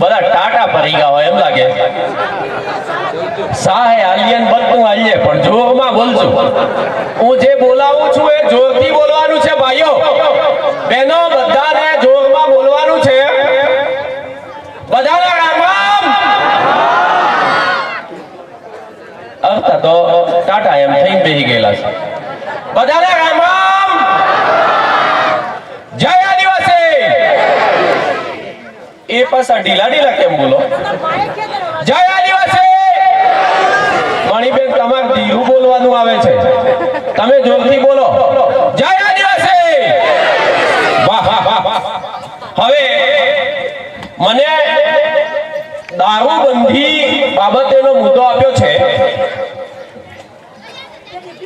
બધા ટાટા ભરી ગયા હોય એમ લાગે. સાહે આલિયન બધું આલિયે, પણ જોરમાં બોલજો. હું જે બોલાવું છું એ જોરથી બોલવાનું છે ભાઈઓ. બહેનો બધાને જોરમાં બોલવાનું છે બધાને રામ રામ અર્થ તો ટાટા એમ થઈ બેસી ગયેલા છે બધાને રામ રામ જય આદિવાસી એ આ ઢીલા ઢીલા કેમ બોલો? જય આદિવાસી! મણીબેન, તમારે ધીરું બોલવાનું આવે છે. તમે જોરથી બોલો. જય આદિવાસી! વાહ વાહ વાહ હવે મને દારૂબંધી બાબતેનો મુદ્દો આપ્યો છે.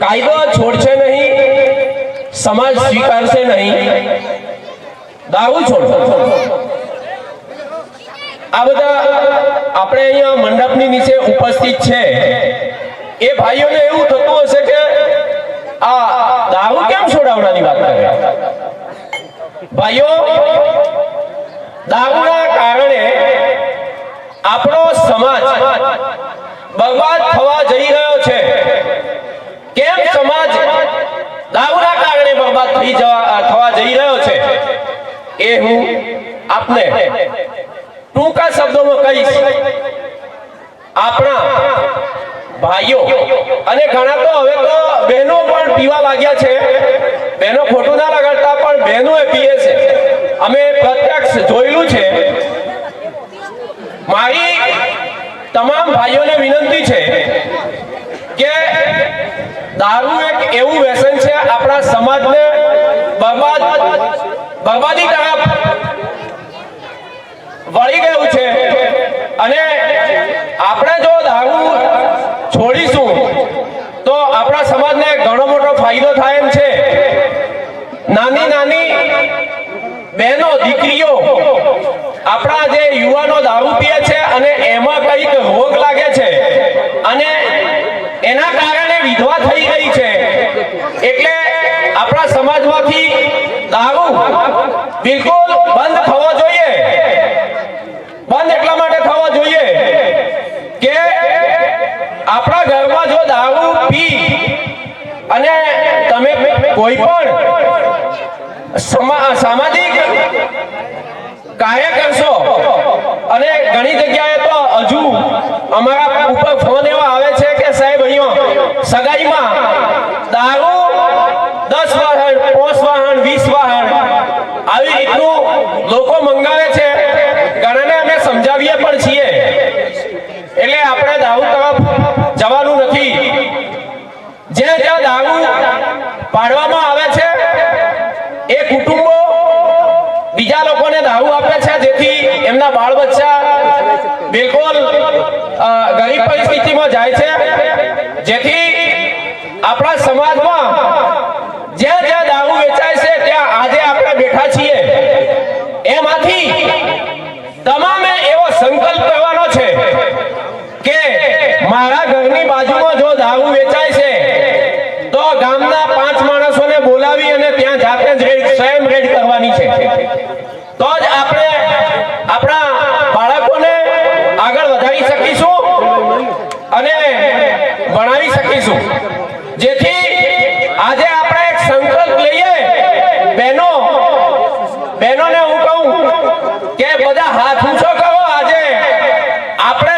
કાયદો છોડશે નહીં, સમાજ સ્વીકારશે નહીં. દારૂ છોડશે આ બધા આપણે અહીંયા મંડપની નીચે ઉપસ્થિત છે. એ ભાઈઓને એવું થતું હશે કે આ દારૂ કેમ છોડાવવાની વાત કરે? ભાઈઓ, દારૂના કારણે આપણો સમાજ બરબાદ થવા જઈ રહ્યો છે. કેમ સમાજ દારૂના કારણે બરબાદ થઈ જવા થવા જઈ રહ્યો છે એ હું આપને ટૂંકા શબ્દોમાં કહીશ. આપણા ભાઈઓ અને ઘણા તો હવે તો બહેનો પણ પીવા લાગ્યા છે. બહેનો ખોટું ના લગાડતા, પણ બહેનો એ પીએ છે. અમે પ્રત્યક્ષ જોયેલું છે. મારી તમામ ભાઈઓને વિનંતી છે કે દારૂ એક એવું વ્યસન છે આપણા સમાજને બરબાદ બરબાદી તરફ વળી ગયું છે. અને આપણે જો દારૂ છોડીશું, તો આપણા સમાજને ઘણો મોટો ફાયદો થાય એમ છે. નાની નાની બહેનો, દીકરીઓ આપણા જે યુવાનો દારૂ પીએ છે અને એમાં કંઈક રોગ લાગે છે અને એના કારણે વિધવા થઈ ગઈ છે, એટલે આપણા સમાજમાંથી દારૂ બિલકુલ બંધ થવો જોઈએ સામાજિક કાર્ય કરશો. અને ઘણી જગ્યાએ તો હજુ અમારા ઉપર ફોન એવા આવે છે કે સાહેબ, અહીંયા સગાઈમાં દારૂ દસ વાહન પાંચ વાહન, વીસ વાહન આવી રીતનું લોકો મંગાવે છે. ઘણાને અમે સમજાવીએ પણ છીએ. એટલે આપણે દારૂ તરફ જવાનું નથી. જે જ્યાં દારૂ પાડવામાં આવે છે એ કુટુંબો બીજા લોકોને દારૂ આપે છે, જેથી એમના બાળ બચ્ચા બિલકુલ ગરીબ પરિસ્થિતિમાં જાય છે. જેથી આપણા સમાજમાં જ્યાં જ્યાં દારૂ વેચાય છે, ત્યાં આજે આપણે બેઠા છીએ. એમાંથી તમામે એવો સંકલ્પ કરવાનો છે કે મારા ઘરની બાજુમાં જો દારૂ વેચાય છે, તો ગામના પાંચ માણસોને બોલાવી અને ત્યાં કરવાની છે. તો જ આપણે આપણા બાળકોને આગળ વધારી શકીશું અને ભણાવી શકીશું. જેથી આજે આપણે એક સંકલ્પ લઈએ, બહેનો, બહેનોને હું કહું કે બધા હાથ ઊંચો કરો આજે. આપણે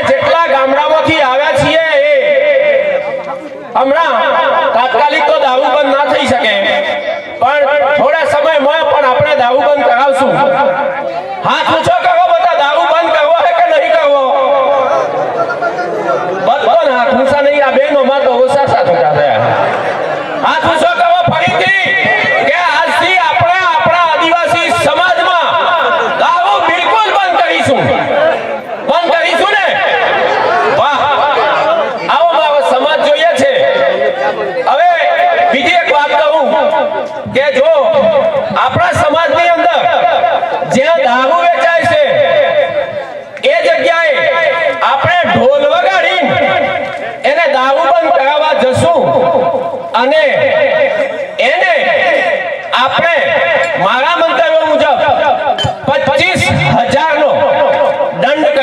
દારૂ બંધ કરાવશું? હાથ ઊંચો કરો બધા, દારૂ બંધ કરવો છે કે નહીં કરવો બધો હાથ ઊંચા નહીં, આ બહેનોમાં તો ઓછા સાથ થયા. હાથ ઊંચો કરો ફરીથી, કે બિલકુલ બંધ કરીશું. બંધ કરીશું ને? આવો મારો સમાજ જોઈએ છે. હવે બીજી એક વાત કહું કે જો આપણા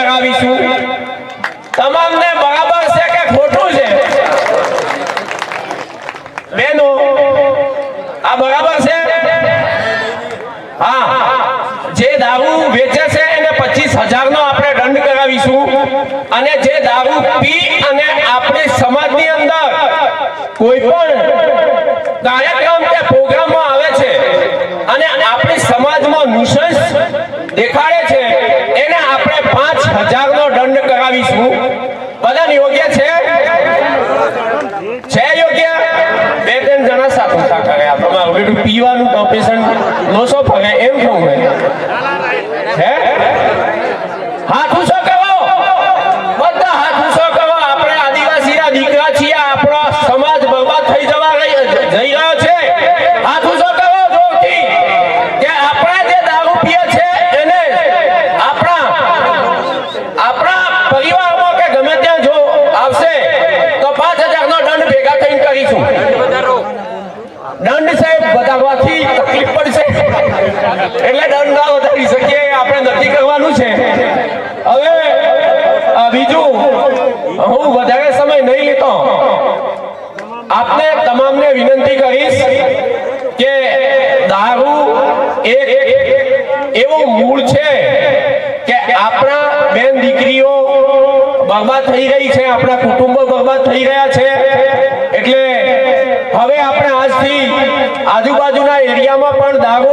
લગાવીશું તમામને બરાબર છે કે ખોટું છે? બેનો, આ બરાબર છે? હા. જે દારૂ વેચે છે એને પચીસ હજાર નો આપણે દંડ કરાવીશું. અને જે દારૂ પી અને આપણી સમાજની અંદર કોઈ પણ કાર્યક્રમ કે પ્રોગ્રામમાં આવે છે અને આપણી સમાજમાં નુસંસ દેખાડે લોસો ફરે એમ શું હોય હે? હાથ ઉછો કહો બધા હાથ ઉછો કહો આપણે આદિવાસીના દીકરા છીએ. આપણો સમાજ બરબાદ થઈ જવા જઈ રહ્યો છે. હાથ ઉછો કહો જોરથી. કે આપણા જે દારૂ પીએ છે, એને આપણા આપણા પરિવારમાં કે ગમે ત્યાં જો આવશે, તો પાંચ હજારનો દંડ ભેગા થઈને કરીશું. દંડ સાહેબ, વધારવાથી તકલીફ એટલે દંડ ના વધારી શકીએ, આપણે નક્કી કરવાનું છે. હવે બીજું, હું વધારે સમય નહીં લેતો. આપને તમામને વિનંતી કરીશ કે દારૂ એક એવું મૂળ છે કે આપણા બેન દીકરીઓ બરબાદ થઈ રહી છે, આપણા કુટુંબો બરબાદ થઈ રહ્યા છે. એટલે હવે આપણે આજથી આજુબાજુના એરિયામાં પણ દારૂ